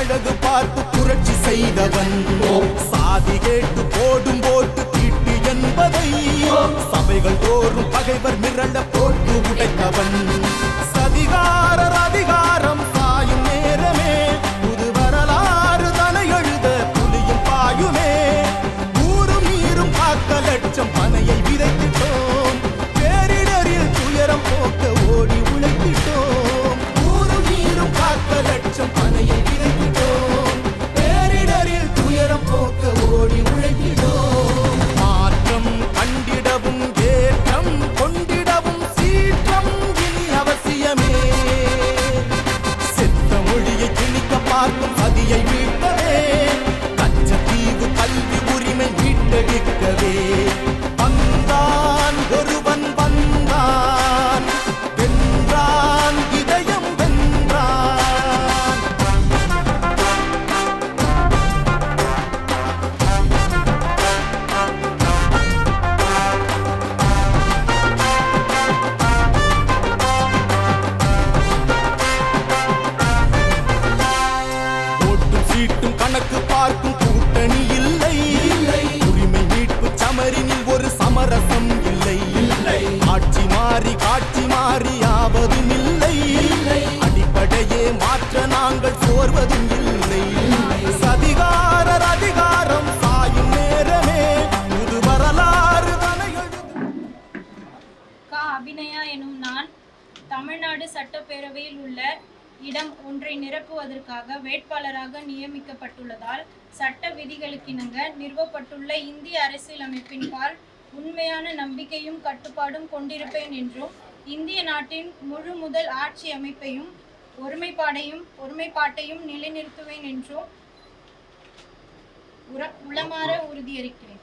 அழகு பார்த்து புரட்சி செய்தவன். day. அபிநயா எனும் நான் தமிழ்நாடு சட்டப்பேரவையில் உள்ள இடம் ஒன்றை நிரப்புவதற்காக வேட்பாளராக நியமிக்கப்பட்டுள்ளதால் சட்ட விதிகளுக்கிணங்க நிறுவப்பட்டுள்ள இந்திய அரசியலமைப்பின் பால் உண்மையான நம்பிக்கையும் கட்டுப்பாடும் கொண்டிருப்பேன் என்றும் இந்திய நாட்டின் முழு முதல் ஆட்சி அமைப்பையும் ஒருமைப்பாடையும் ஒருமைப்பாட்டையும் நிலைநிறுத்துவேன் என்றும் உளமாற உறுதியளிக்கிறேன்.